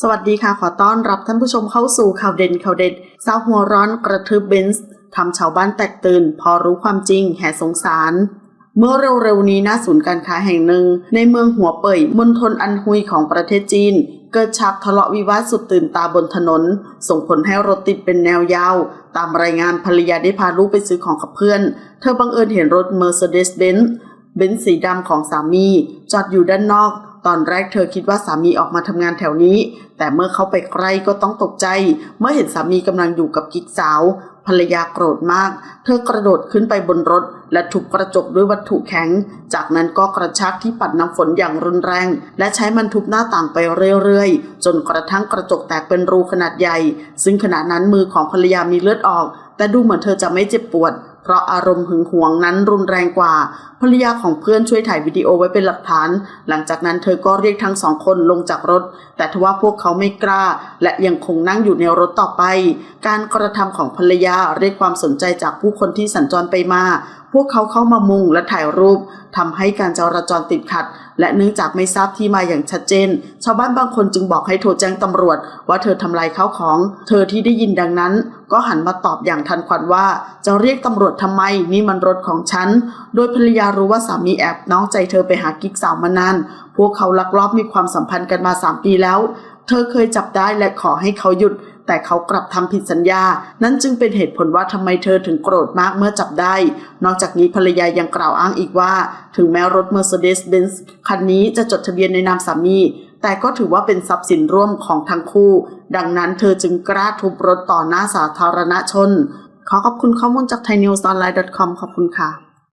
สวัสดีค่ะ ขอต้อนรับท่านผู้ชมเข้าสู่ข่าวเด่นข่าวเด็ดสาวหัวร้อนกระทืบเบนซ์ทำชาวบ้านแตกตื่น พอรู้ความจริงแห่สงสาร เมื่อเร็วๆนี้หน้าศูนย์การค้าแห่งหนึ่ง ในเมืองหัวเป่ยมณฑลอันฮุยของประเทศจีน เกิดฉากทะเลาะวิวาทสุดตื่นตาบนถนน ส่งผลให้รถติดเป็นแนวยาว ตามรายงานภรรยาได้พาลูกไปซื้อของกับเพื่อน เธอบังเอิญเห็นรถ Mercedes-Benz เบนซ์สีดำของสามี จอดอยู่ด้านนอก ตอนแรกเธอคิดว่าสามีออกมาทำงานแถวนี้ แต่เมื่อเขาไปใกล้ก็ต้องตกใจ เมื่อเห็นสามีกำลังอยู่กับกิ๊กสาว ภรรยาโกรธมาก เธอกระโดดขึ้นไปบนรถ และทุบกระจกด้วยวัตถุแข็ง จากนั้นก็กระชากที่ปัดน้ำฝนอย่างรุนแรง และใช้มันทุบหน้าต่างไปเรื่อยๆ จนกระทั่งกระจกแตกเป็นรูขนาดใหญ่ ซึ่งขณะนั้นมือของภรรยามีเลือดออก แต่ดูเหมือนเธอจะไม่เจ็บปวด เพราะอารมณ์หึงหวงนั้นรุนแรงกว่า ภรรยาของเพื่อนช่วยถ่ายวิดีโอไว้เป็นหลักฐาน หลังจากนั้นเธอก็เรียกทั้งสองคนลงจากรถ แต่ทว่าพวกเขาไม่กล้า และยังคงนั่งอยู่ในรถต่อไป การกระทำของภรรยาเรียกความสนใจจากผู้คนที่สัญจรไปมา พวกเขาเข้ามามุงและถ่ายรูปทำให้การจราจรติดขัด และเนื่องจากไม่ทราบที่มาอย่างชัดเจน ชาวบ้านบางคนจึงบอกให้โทรแจ้งตำรวจ ว่าเธอทำลายข้าวของ เธอที่ได้ยินดังนั้น ก็หันมาตอบอย่างทันควันว่า จะเรียกตำรวจทำไมนี่มันรถของฉัน โดยภรรยารู้ว่าสามีแอบน้องใจเธอไปหากิ๊กสาวมานาน พวกเขาลักลอบมีความสัมพันธ์กันมาสามปีแล้ว เธอเคยจับได้และขอให้เขาหยุด แต่เขากลับทำผิดสัญญา นั่นจึงเป็นเหตุผลว่าทำไมเธอถึงโกรธมากเมื่อจับได้ นอกจากนี้ภรรยายังกล่าวอ้างอีกว่า ถึงแม้รถ Mercedes-Benz คันนี้จะจดทะเบียนในนามสามี แต่ก็ถือว่าเป็นทรัพย์สินร่วมของทั้งคู่ ดังนั้นเธอจึงกล้าทุบรถต่อหน้าสาธารณชน ขอขอบคุณข้อมูลจาก thainews online com ขอบคุณค่ะ